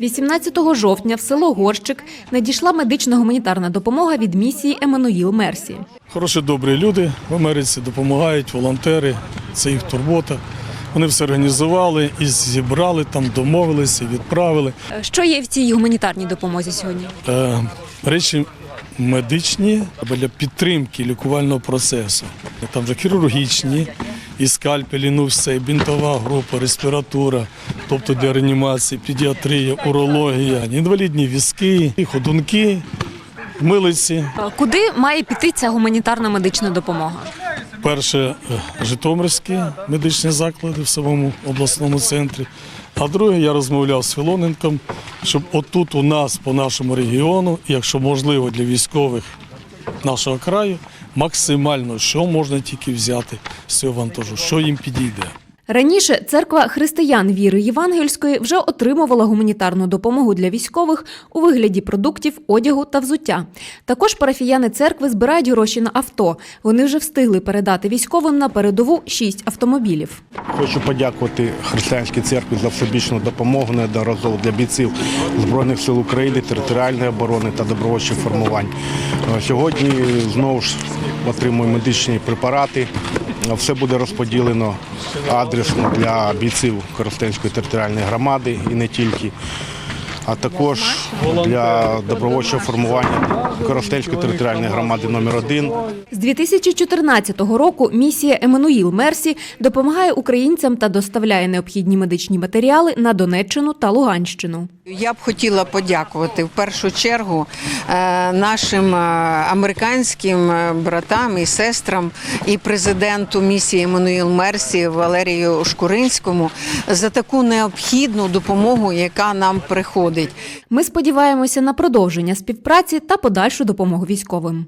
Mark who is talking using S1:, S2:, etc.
S1: 18 жовтня в село Горщик надійшла медично-гуманітарна допомога від місії Еммануїл Мерсі.
S2: Хороші, добрі люди в Америці допомагають, волонтери, це їх турбота. Вони все організували і зібрали, там домовилися, відправили.
S1: Що є в цій гуманітарній допомозі сьогодні?
S2: Е, речі медичні для підтримки лікувального процесу. Там вже хірургічні, і скальпелі, ну все, і бінтова група, респіратура, тобто для реанімації, педіатрія, урологія, інвалідні візки, ходунки, милиці.
S1: Куди має піти ця гуманітарна медична допомога?
S2: Перше е, Житомирські медичні заклади в самому обласному центрі. А друге, я розмовляв з Філоненком, щоб отут у нас по нашому регіону, якщо можливо для військових нашого краю, максимально що можна тільки взяти з цього вантажу, що їм підійде.
S1: Раніше церква християн віри євангельської вже отримувала гуманітарну допомогу для військових у вигляді продуктів, одягу та взуття. Також парафіяни церкви збирають гроші на авто. Вони вже встигли передати військовим на передову шість автомобілів.
S3: Хочу подякувати Християнській церкві за всебічну допомогу неодноразово для бійців Збройних сил України, територіальної оборони та добровольчих формувань. Е, Сьогодні знову ж отримую медичні препарати. Все буде розподілено адресно для бійців Коростенської територіальної громади і не тільки. А також для добровольчого формування Коростенської територіальної громади номер 1
S1: З 2014 року місія Еммануїл Мерсі допомагає українцям та доставляє необхідні медичні матеріали на Донеччину та Луганщину.
S4: Я б хотіла подякувати в першу чергу е, нашим е, американським е, братам і сестрам і президенту місії Еммануїл Мерсі Валерію Шкуринському за таку необхідну допомогу, яка нам приходить.
S1: Ми сподіваємося на продовження співпраці та подальшу допомогу військовим.